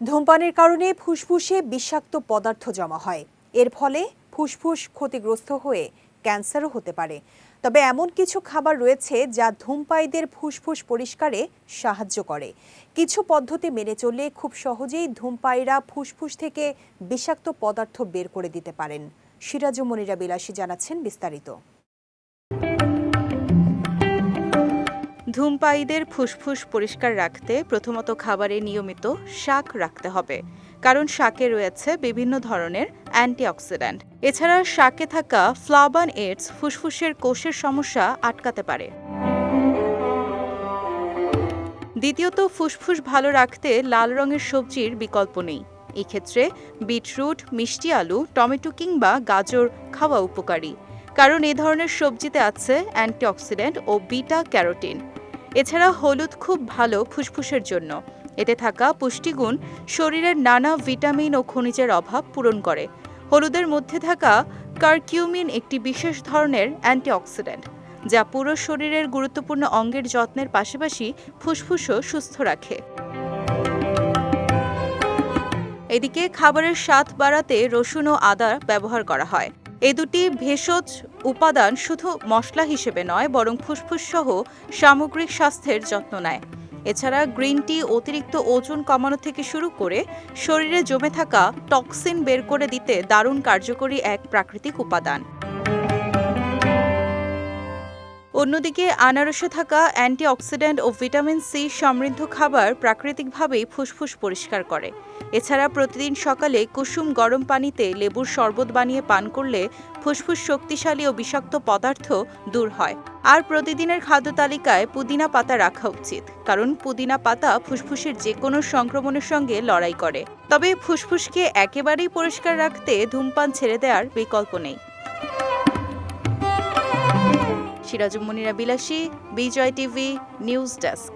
ধূমপানের কারণে ফুসফুসে বিষাক্ত পদার্থ জমা হয়। এর ফলে ফুসফুস ক্ষতিগ্রস্ত হয়ে ক্যান্সারও হতে পারে। তবে এমন কিছু খাবার রয়েছে যা ধূমপায়ীদের ফুসফুস পরিষ্কারে সাহায্য করে। কিছু পদ্ধতি মেনে চললে খুব সহজেই ধূমপায়ীরা ফুসফুস থেকে বিষাক্ত পদার্থ বের করে দিতে পারেন। সিরাজুমনিরা বিলাসী জানাচ্ছেন বিস্তারিত। ধূমপায়ীদের ফুসফুস পরিষ্কার রাখতে প্রথমত খাবারে নিয়মিত শাক রাখতে হবে, কারণ শাকে রয়েছে বিভিন্ন ধরনের অ্যান্টিঅক্সিডেন্ট। এছাড়া শাকে থাকা ফ্লাবান এডস ফুসফুসের কোষের সমস্যা আটকাতে পারে। দ্বিতীয়ত, ফুসফুস ভালো রাখতে লাল রঙের সবজির বিকল্প নেই। এক্ষেত্রে বিটরুট, মিষ্টি আলু, টমেটো কিংবা গাজর খাওয়া উপকারী, কারণ এ ধরনের সবজিতে আছে অ্যান্টিঅক্সিডেন্ট ও বিটা ক্যারোটিন। এছাড়া হলুদ খুব ভালো ফুসফুসের জন্য। এতে থাকা পুষ্টিগুণ শরীরের নানা ভিটামিন ও খনিজের অভাব পূরণ করে। হলুদের মধ্যে থাকা কারকিউমিন একটি বিশেষ ধরনের অ্যান্টিঅক্সিডেন্ট, যা পুরো শরীরের গুরুত্বপূর্ণ অঙ্গের যত্নের পাশাপাশি ফুসফুসও সুস্থ রাখে। এদিকে খাবারের স্বাদ বাড়াতে রসুন ও আদা ব্যবহার করা হয়। এ দুটি ভেষজ উপাদান শুধু মশলা হিসেবে নয়, বরং ফুসফুস সহ সামগ্রিক স্বাস্থ্যের যত্ন নেয়। এছাড়া গ্রিন টি অতিরিক্ত ওজন কমানো থেকে শুরু করে শরীরে জমে থাকা টক্সিন বের করে দিতে দারুণ কার্যকরী এক প্রাকৃতিক উপাদান। অন্যদিকে আনারসে থাকা অ্যান্টিঅক্সিডেন্ট ও ভিটামিন সি সমৃদ্ধ খাবার প্রাকৃতিকভাবেই ফুসফুস পরিষ্কার করে। এছাড়া প্রতিদিন সকালে কুসুম গরম পানিতে লেবুর শরবত বানিয়ে পান করলে ফুসফুস শক্তিশালী ও বিষাক্ত পদার্থ দূর হয়। আর প্রতিদিনের খাদ্য তালিকায় পুদিনা পাতা রাখা উচিত, কারণ পুদিনা পাতা ফুসফুসের যে কোনো সংক্রমণের সঙ্গে লড়াই করে। তবে ফুসফুসকে একেবারেই পরিষ্কার রাখতে ধূমপান ছেড়ে দেওয়ার বিকল্প নেই। সিরাজুম মনিরা বিলাসী বিজয় টিভি নিউজ ডেস্ক।